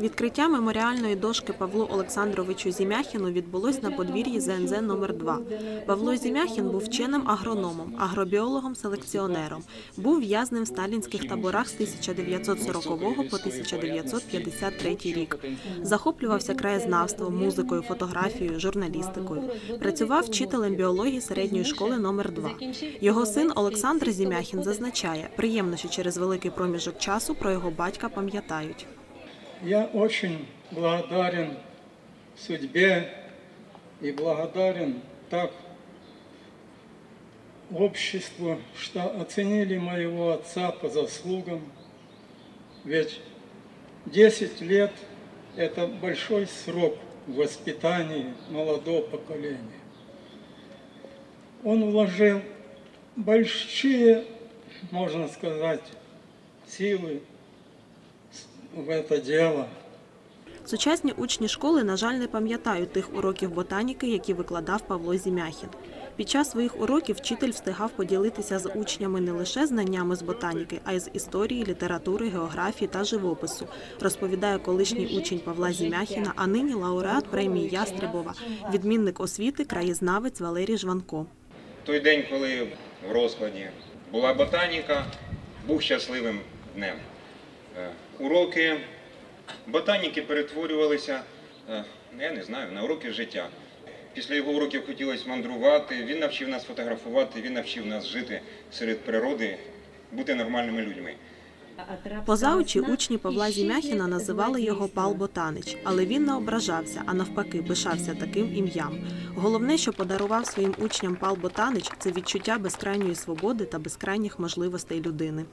Відкриття меморіальної дошки Павлу Олександровичу Зімяхіну відбулось на подвір'ї ЗНЗ номер 2 Павло Зімяхін був вченим агрономом, агробіологом, селекціонером. Був в'язнем в сталінських таборах з 1940 по 1953 рік. Захоплювався краєзнавством, музикою, фотографією, журналістикою. Працював вчителем біології середньої школи номер 2 Його син Олександр Зімяхін зазначає, приємно, що через великий проміжок часу про його батька пам'ятають. Я очень благодарен судьбе и благодарен так обществу, что оценили моего отца по заслугам. Ведь 10 лет – это большой срок в воспитании молодого поколения. Он вложил большие, можно сказать, силы в это дело. Сучасні учні школи, на жаль, не пам'ятають тих уроків ботаніки, які викладав Павло Зімяхін. Під час своїх уроків вчитель встигав поділитися з учнями не лише знаннями з ботаніки, а й з історії, літератури, географії та живопису, розповідає колишній учень Павла Зімяхіна, а нині лауреат премії Ястребова, відмінник освіти, краєзнавець Валерій Жванко. Той день, коли в розкладі була ботаніка, був щасливим днем. Е, Уроки ботаніки перетворювалися, е, ну, я не знаю, на уроки життя. Після його уроків хотілося мандрувати, він навчив нас фотографувати, він навчив нас жити серед природи, бути нормальними людьми. Поза очі учні Павла Зімяхіна називали його Пал Ботанич, але він не ображався, а навпаки, пишався таким ім'ям. Головне, що подарував своїм учням Пал Ботанич, це відчуття безкрайньої свободи та безкрайніх можливостей людини.